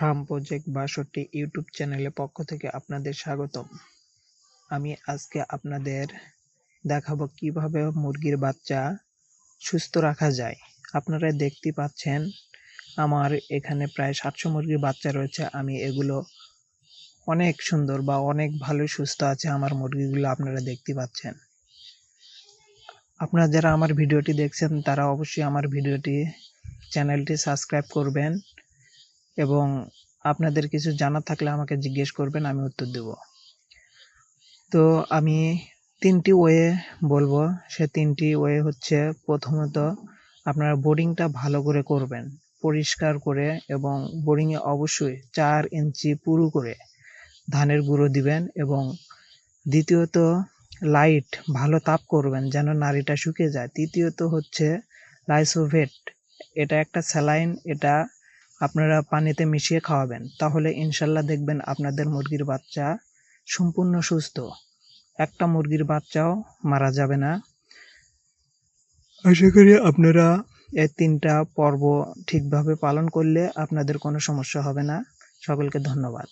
Farm project বাষট্টি YouTube চ্যানেলের পক্ষ থেকে আপনাদের স্বাগতম। আমি আজকে আপনাদের দেখাবো কীভাবে মুরগির বাচ্চা সুস্থ রাখা যায়। আপনারা দেখতে পাচ্ছেন, আমার এখানে প্রায় সাতশো মুরগির বাচ্চা রয়েছে। আমি এগুলো অনেক সুন্দর বা অনেক ভালো সুস্থ আছে আমার মুরগিগুলো আপনারা দেখতে পাচ্ছেন। আপনারা যারা আমার ভিডিওটি দেখছেন, তারা অবশ্যই আমার ভিডিওটি চ্যানেলটি সাবস্ক্রাইব করবেন। এবং আপনাদের কিছু জানা থাকলে আমাকে জিজ্ঞেস করবেন, আমি উত্তর দেব। তো আমি তিনটি ওয়ে বলব। সে তিনটি ওয়ে হচ্ছে প্রথমত আপনারা বোর্ডিংটা ভালো করে করবেন, পরিষ্কার করে এবং বোর্ডিংয়ে অবশ্যই চার ইঞ্চি পুরু করে ধানের গুঁড়ো দিবেন এবং দ্বিতীয়ত লাইট ভালো তাপ করবেন যেন নাড়িটা শুকিয়ে যায়। তৃতীয়ত হচ্ছে লাইসোভেট এটা একটা স্যালাইন এটা আপনারা পানিতে মিশিয়ে খাওয়াবেন। তাহলে ইনশাল্লাহ দেখবেন আপনাদের মুরগির বাচ্চা সম্পূর্ণ সুস্থ। একটা মুরগির বাচ্চাও মারা যাবে না। আশা করি আপনারা এই তিনটা পর্ব ঠিকভাবে পালন করলে আপনাদের কোনো সমস্যা হবে না। সকলকে ধন্যবাদ।